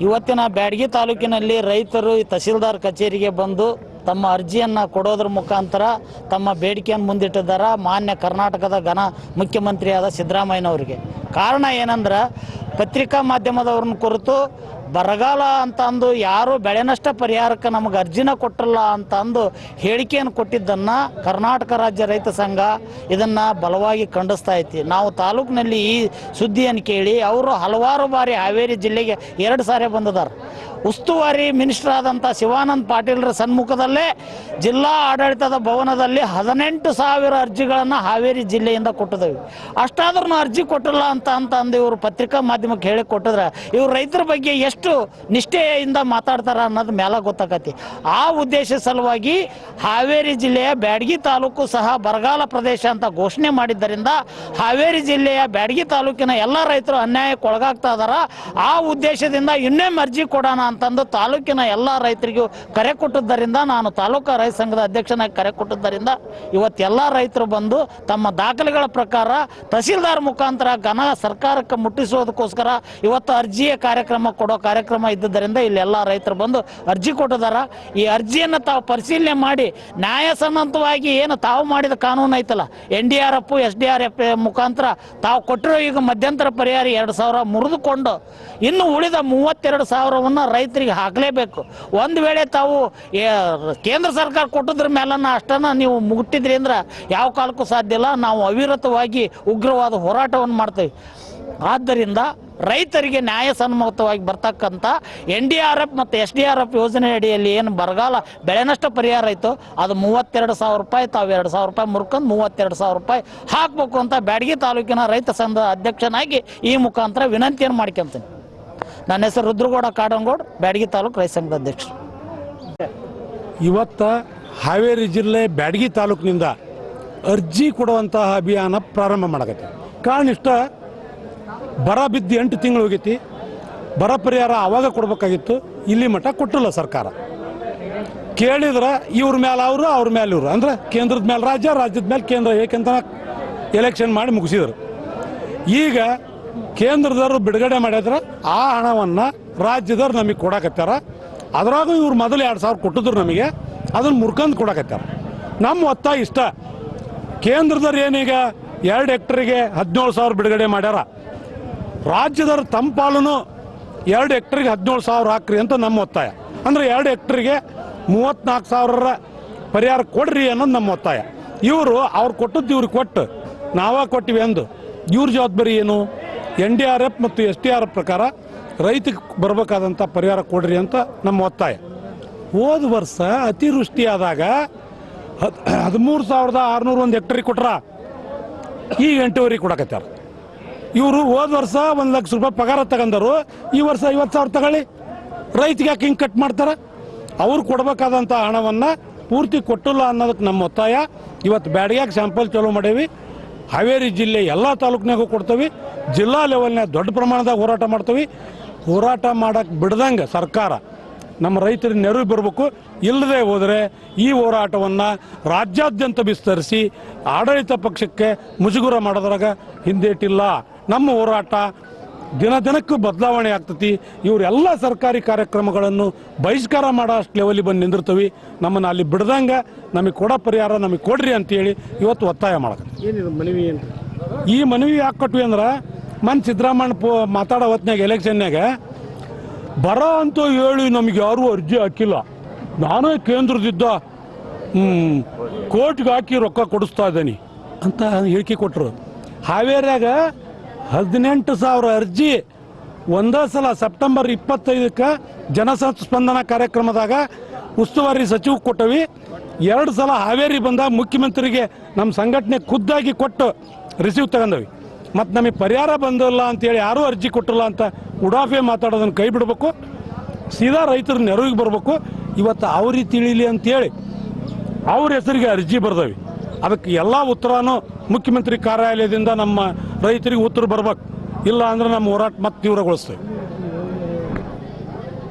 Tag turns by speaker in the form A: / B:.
A: ಇವತ್ತಿನ ಬ್ಯಾಡಗಿ ತಾಲೂಕಿನಲ್ಲಿ ರೈತರು ತಹಸೀಲ್ದಾರ್ ಕಚೇರಿಗೆ ಬಂದು ತಮ್ಮ ಅರ್ಜಿಯನ್ನು ಕೊಡೋದ್ರ ಮುಖಾಂತರ ತಮ್ಮ ಬೇಡಿಕೆಯನ್ನು ಮುಂದಿಟ್ಟಿದ್ದಾರೆ. ಮಾನ್ಯ ಕರ್ನಾಟಕದ ಘನ ಮುಖ್ಯಮಂತ್ರಿಯಾದ ಸಿದ್ದರಾಮಯ್ಯನವರಿಗೆ. ಕಾರಣ ಏನಂದ್ರೆ, ಪತ್ರಿಕಾ ಮಾಧ್ಯಮದವ್ರನ್ನ ಕುರಿತು ಬರಗಾಲ ಅಂತ ಅಂದು ಯಾರು ಬೆಳೆ ನಷ್ಟ ಪರಿಹಾರಕ್ಕೆ ನಮಗೆ ಅರ್ಜಿನ ಕೊಟ್ಟಿಲ್ಲ ಅಂತ ಅಂದು ಹೇಳಿಕೆಯನ್ನು ಕೊಟ್ಟಿದ್ದನ್ನು ಕರ್ನಾಟಕ ರಾಜ್ಯ ರೈತ ಸಂಘ ಇದನ್ನು ಬಲವಾಗಿ ಖಂಡಿಸ್ತಾ ಐತಿ. ನಾವು ತಾಲೂಕಿನಲ್ಲಿ ಈ ಸುದ್ದಿಯನ್ನು ಕೇಳಿ ಅವರು ಹಲವಾರು ಬಾರಿ ಹಾವೇರಿ ಜಿಲ್ಲೆಗೆ ಎರಡು ಸಾರಿ ಬಂದಿದ್ದಾರೆ. ಉಸ್ತುವಾರಿ ಮಿನಿಸ್ಟರ್ ಆದಂಥ ಶಿವಾನಂದ್ ಪಾಟೀಲ್ರ ಸನ್ಮುಖದಲ್ಲೇ ಜಿಲ್ಲಾ ಆಡಳಿತದ ಭವನದಲ್ಲಿ ಹದಿನೆಂಟು ಸಾವಿರ ಅರ್ಜಿಗಳನ್ನು ಹಾವೇರಿ ಜಿಲ್ಲೆಯಿಂದ ಕೊಟ್ಟಿದ್ದೇವೆ. ಅಷ್ಟಾದ್ರೂ ಅರ್ಜಿ ಕೊಟ್ಟಿಲ್ಲ ಅಂತ ಅಂತ ಅಂದು ಇವರು ಪತ್ರಿಕಾ ಮಾಧ್ಯಮಕ್ಕೆ ಹೇಳಿ ಕೊಟ್ಟಿದ್ರೆ ಇವ್ರು ರೈತರ ಬಗ್ಗೆ ಎಷ್ಟು ನಿಷ್ಠೆಯಿಂದ ಮಾತಾಡ್ತಾರ ಅನ್ನೋದು ಮೇಲೆ ಗೊತ್ತಾಗತಿ ಆ ಉದ್ದೇಶ ಸಲುವಾಗಿ ಹಾವೇರಿ ಜಿಲ್ಲೆಯ ಬ್ಯಾಡಗಿ ತಾಲೂಕು ಸಹ ಬರಗಾಲ ಪ್ರದೇಶ ಅಂತ ಘೋಷಣೆ ಮಾಡಿದ್ದರಿಂದ ಹಾವೇರಿ ಜಿಲ್ಲೆಯ ಬ್ಯಾಡಗಿ ತಾಲೂಕಿನ ಎಲ್ಲ ರೈತರು ಅನ್ಯಾಯಕ್ಕೆ ಒಳಗಾಗ್ತಾ ಇದಾರ. ಆ ಉದ್ದೇಶದಿಂದ ಇನ್ನೇ ಅರ್ಜಿ ಕೊಡೋಣ ಅಂತಂದು ತಾಲೂಕಿನ ಎಲ್ಲ ರೈತರಿಗೂ ಕರೆ ಕೊಟ್ಟಿದ್ದರಿಂದ ನಾನು ತಾಲೂಕು ರೈತ ಸಂಘದ ಅಧ್ಯಕ್ಷನಾಗಿ ಕರೆ ಕೊಟ್ಟಿದ್ದರಿಂದ ಇವತ್ತೆಲ್ಲ ರೈತರು ಬಂದು ತಮ್ಮ ದಾಖಲೆಗಳ ಪ್ರಕಾರ ತಹಸೀಲ್ದಾರ್ ಮುಖಾಂತರ ಘನ ಸರ್ಕಾರಕ್ಕೆ ಮುಟ್ಟಿಸೋದಕ್ಕೋಸ್ಕರ ಇವತ್ತು ಅರ್ಜಿಯ ಕಾರ್ಯಕ್ರಮ ಕೊಡೋ ಕಾರ್ಯಕ್ರಮ ಇದ್ದುದರಿಂದ ಇಲ್ಲಿ ಎಲ್ಲ ರೈತರು ಬಂದು ಅರ್ಜಿ ಕೊಟ್ಟಿದ್ದಾರೆ ಈ ಅರ್ಜಿಯನ್ನು ತಾವು ಪರಿಶೀಲನೆ ಮಾಡಿ ನ್ಯಾಯಸಮ್ಮತವಾಗಿ ಏನು ತಾವು ಮಾಡಿದ ಕಾನೂನು ಐತಲ್ಲ, N D R F, S D R F ಮುಖಾಂತರ ತಾವು ಕೊಟ್ಟಿರೋ ಈಗ ಮಧ್ಯಂತರ ಪರಿಹಾರ ಎರಡು ಸಾವಿರ ಮುರಿದುಕೊಂಡು ಇನ್ನು ಉಳಿದ ಮೂವತ್ತೆರಡು ಸಾವಿರವನ್ನು ರೈತರಿಗೆ ಹಾಕಲೇಬೇಕು. ಒಂದು ವೇಳೆ ತಾವು ಕೇಂದ್ರ ಸರ್ಕಾರ ಕೊಟ್ಟಿದ್ರ ಮೇಲನ್ನ ಅಷ್ಟನ್ನು ನೀವು ಮುಟ್ಟಿದ್ರಿ ಅಂದ್ರೆ ಯಾವ ಕಾಲಕ್ಕೂ ಸಾಧ್ಯ ಇಲ್ಲ. ನಾವು ಅವಿರತವಾಗಿ ಉಗ್ರವಾದ ಹೋರಾಟವನ್ನು ಮಾಡ್ತೇವೆ. ಆದ್ದರಿಂದ ರೈತರಿಗೆ ನ್ಯಾಯಸಮ್ಮತವಾಗಿ ಬರ್ತಕ್ಕಂಥ ಎನ್ ಡಿ ಆರ್ ಎಫ್ ಮತ್ತು ಎಸ್ ಡಿ ಆರ್ ಎಫ್ ಯೋಜನೆ ಅಡಿಯಲ್ಲಿ ಏನು ಬರಗಾಲ ಬೆಳೆ ನಷ್ಟ ಪರಿಹಾರ ಆಯಿತು ಅದು ಮೂವತ್ತೆರಡು ಸಾವಿರ ರೂಪಾಯಿ, ತಾವು ಎರಡು ಸಾವಿರ ರೂಪಾಯಿ ಮುರ್ಕೊಂಡು ಮೂವತ್ತೆರಡು ಸಾವಿರ ರೂಪಾಯಿ ಹಾಕಬೇಕು ಅಂತ ಬ್ಯಾಡಗಿ ತಾಲೂಕಿನ ರೈತ ಸಂಘದ ಅಧ್ಯಕ್ಷನಾಗಿ ಈ ಮುಖಾಂತರ ವಿನಂತಿಯನ್ನು ಮಾಡ್ಕೊಂತೀನಿ. ನನ್ನ ಹೆಸರು ರುದ್ರಗೌಡ ಕಾಡಂಗೋಡ್, ಬ್ಯಾಡಗಿ ತಾಲೂಕು ರೈತ ಸಂಘದ ಅಧ್ಯಕ್ಷ
B: ಇವತ್ತ ಹಾವೇರಿ ಜಿಲ್ಲೆ ಬ್ಯಾಡಗಿ ತಾಲೂಕಿನಿಂದ ಅರ್ಜಿ ಕೊಡುವಂತಹ ಅಭಿಯಾನ ಪ್ರಾರಂಭ ಮಾಡಕತ್ತೆ. ಕಾರಣ ಇಷ್ಟ ಬರ ಬಿದ್ದು ಎಂಟು ತಿಂಗಳು ಹೋಗೈತಿ. ಬರ ಪರಿಹಾರ ಆವಾಗ ಕೊಡಬೇಕಾಗಿತ್ತು. ಇಲ್ಲಿ ಮಟ್ಟ ಕೊಟ್ಟಿಲ್ಲ ಸರ್ಕಾರ. ಕೇಳಿದ್ರೆ ಇವ್ರ ಮೇಲೆ ಅವರು, ಅವ್ರ ಮೇಲೆ ಇವರು. ಅಂದ್ರೆ ಕೇಂದ್ರದ ಮೇಲೆ ರಾಜ್ಯ, ರಾಜ್ಯದ ಮೇಲೆ ಕೇಂದ್ರ ಏಕೆಂತ ಎಲೆಕ್ಷನ್ ಮಾಡಿ ಮುಗಿಸಿದ್ರು. ಈಗ ಕೇಂದ್ರದವರು ಬಿಡುಗಡೆ ಮಾಡಿದ್ರೆ ಆ ಹಣವನ್ನು ರಾಜ್ಯದವ್ರು ನಮಗೆ ಕೊಡಕತ್ತಾರ. ಅದ್ರಾಗೂ ಇವ್ರು ಮೊದಲು ಎರಡು ಸಾವಿರ ಕೊಟ್ಟಿದ್ರು ನಮಗೆ. ಅದನ್ನು ಮುರ್ಕಂದು ಕೊಡಕತ್ತಾರ. ನಮ್ಮ ಒತ್ತಾಯ ಇಷ್ಟ. ಕೇಂದ್ರದವ್ರು ಏನೀಗ ಎರಡು ಹೆಕ್ಟರಿಗೆ ಹದಿನೇಳು ಸಾವಿರ ಬಿಡುಗಡೆ ಮಾಡ್ಯಾರ. ರಾಜ್ಯದವ್ರು ತಂಪಾಲನು ಪಾಲನು ಎರಡು ಹೆಕ್ಟರ್ಗೆ ಹದಿನೇಳು ಸಾವಿರ ಹಾಕ್ರಿ ಅಂತ ನಮ್ಮ ಒತ್ತಾಯ. ಅಂದ್ರೆ ಎರಡು ಹೆಕ್ಟರ್ಗೆ ಮೂವತ್ನಾಲ್ಕು ಸಾವಿರ ಪರಿಹಾರ ಕೊಡ್ರಿ ಅನ್ನೋದು ನಮ್ಮ ಒತ್ತಾಯ. ಇವರು ಅವ್ರು ಕೊಟ್ಟದ್ದು ಇವ್ರಿಗೆ ಕೊಟ್ಟು, ನಾವ ಕೊಟ್ಟಿವಿ ಅಂದು. ಇವ್ರ ಜವಾಬ್ದಾರಿ ಏನು? ಎನ್ ಡಿ ಆರ್ ಎಫ್ ಮತ್ತು ಎಸ್ ಡಿ ಆರ್ ಎಫ್ ಪ್ರಕಾರ ರೈತಕ್ಕೆ ಬರಬೇಕಾದಂಥ ಪರಿಹಾರ ಕೊಡ್ರಿ ಅಂತ ನಮ್ಮ ಒತ್ತಾಯ. ಹೋದ ವರ್ಷ ಅತಿವೃಷ್ಟಿ ಆದಾಗ ಹದ್, ಹದಿಮೂರು ಸಾವಿರದ ಆರುನೂರು ಒಂದು ಹೆಕ್ಟರಿಗೆ ಕೊಟ್ರ, ಈಗ ಎಂಟೂವರೆಗೆ ಕೊಡಕತ್ತಾರ. ಇವರು ಹೋದ ವರ್ಷ ಒಂದು ಲಕ್ಷ ರೂಪಾಯಿ ಪಗಾರ ತಗೊಂಡರು, ಈ ವರ್ಷ ಐವತ್ತು ಸಾವಿರ ತಗೊಳ್ಳಿ. ರೈತಿಗೆ ಯಾಕೆ ಹಿಂಗೆ ಕಟ್ ಮಾಡ್ತಾರೆ? ಅವ್ರು ಕೊಡಬೇಕಾದಂಥ ಹಣವನ್ನು ಪೂರ್ತಿ ಕೊಟ್ಟಿಲ್ಲ ಅನ್ನೋದಕ್ಕೆ ನಮ್ಮ ಒತ್ತಾಯ. ಇವತ್ತು ಬ್ಯಾಡಿಗ್ಯಾಗ ಸ್ಯಾಂಪಲ್ ಚಲೋ ಮಾಡೇವಿ. ಹಾವೇರಿ ಜಿಲ್ಲೆ ಎಲ್ಲ ತಾಲೂಕಿನಾಗೂ ಕೊಡ್ತೀವಿ. ಜಿಲ್ಲಾ ಲೆವೆಲ್ನಾಗ ದೊಡ್ಡ ಪ್ರಮಾಣದಾಗ ಹೋರಾಟ ಮಾಡ್ತೀವಿ. ಹೋರಾಟ ಮಾಡಕ್ಕೆ ಬಿಡ್ದಂಗೆ ಸರ್ಕಾರ. ನಮ್ಮ ರೈತರಿಗೆ ನೆರವು ಬರಬೇಕು. ಇಲ್ಲದೆ ಹೋದರೆ ಈ ಹೋರಾಟವನ್ನು ರಾಜ್ಯಾದ್ಯಂತ ವಿಸ್ತರಿಸಿ ಆಡಳಿತ ಪಕ್ಷಕ್ಕೆ ಮುಜುಗುರ ಮಾಡೋದ್ರಾಗ ಹಿಂದೇಟಿಲ್ಲ. ನಮ್ಮ ಹೋರಾಟ ದಿನ ದಿನಕ್ಕೂ ಬದಲಾವಣೆ ಆಗ್ತತಿ. ಇವರೆಲ್ಲ ಸರ್ಕಾರಿ ಕಾರ್ಯಕ್ರಮಗಳನ್ನು ಬಹಿಷ್ಕಾರ ಮಾಡೋ ಅಷ್ಟು ಲೆವೆಲಿಗೆ ಬಂದು ನಿಂದಿರ್ತೀವಿ. ನಮ್ಮನ್ನು ಅಲ್ಲಿ ಬಿಡ್ದಂಗೆ ನಮಗೆ ಕೊಡೋ ಪರಿಹಾರ ನಮಗೆ ಕೊಡ್ರಿ ಅಂತೇಳಿ ಇವತ್ತು ಒತ್ತಾಯ ಮಾಡಕತ್ತೀವಿ.
C: ಏನಿದು ಮನವಿ ಏನು
B: ಈ ಮನವಿ ಯಾಕೆ ಕೊಟ್ವಿ ಅಂದ್ರೆ ಮನ್ ಸಿದ್ದರಾಮಣ್ಣ ಪೋ ಮಾತಾಡೋ ಹೊತ್ನಾಗ ಎಲೆಕ್ಷನ್ನಾಗ ಬರೋ ಅಂತೂ ಹೇಳಿ ನಮಗೆ ಯಾರೂ ಅರ್ಜಿ ಹಾಕಿಲ್ಲ. ನಾನೇ ಕೇಂದ್ರದಿದ್ದ ಕೋರ್ಟ್ಗೆ ಹಾಕಿ ರೊಕ್ಕ ಕೊಡಿಸ್ತಾ ಇದ್ದೀನಿ ಅಂತ ಹೇಳಿಕೆ ಕೊಟ್ಟರು ಹಾವೇರಿಯಾಗ ಹದಿನೆಂಟು ಸಾವಿರ ಅರ್ಜಿ. ಒಂದೇ ಸಲ ಸೆಪ್ಟೆಂಬರ್ ಇಪ್ಪತ್ತೈದಕ್ಕೆ ಜನಸ್ಪಂದನ ಕಾರ್ಯಕ್ರಮದಾಗ ಉಸ್ತುವಾರಿ ಸಚಿವ ಕೊಟ್ಟವಿ. ಎರಡು ಸಲ ಹಾವೇರಿ ಬಂದ ಮುಖ್ಯಮಂತ್ರಿಗೆ ನಮ್ಮ ಸಂಘಟನೆ ಖುದ್ದಾಗಿ ಕೊಟ್ಟು ರಿಸೀವ್ ತಗೊಂಡವಿ. ಮತ್ತು ನಮಗೆ ಪರಿಹಾರ ಬಂದಿಲ್ಲ ಅಂತೇಳಿ ಯಾರೂ ಅರ್ಜಿ ಕೊಟ್ಟಿಲ್ಲ ಅಂತ ಉಡಾಫೆ ಮಾತಾಡೋದನ್ನು ಕೈ ಬಿಡಬೇಕು. ಸೀದಾ ರೈತರ ನೆರವಿಗೆ ಬರಬೇಕು. ಇವತ್ತು ಅವ್ರಿಗೆ ತಿಳಿಲಿ ಅಂತೇಳಿ ಅವ್ರ ಹೆಸರಿಗೆ ಅರ್ಜಿ ಬರ್ದವಿ. ಅದಕ್ಕೆ ಎಲ್ಲ ಉತ್ತರನೂ ಮುಖ್ಯಮಂತ್ರಿ ಕಾರ್ಯಾಲಯದಿಂದ ನಮ್ಮ ರೈತರಿಗೆ ಉತ್ತರ ಬರ್ಬೇಕು. ಇಲ್ಲ ಅಂದ್ರೆ ನಮ್ಮ ಹೋರಾಟ ಮತ್ತೆ ತೀವ್ರಗೊಳಿಸ್ತೇವೆ.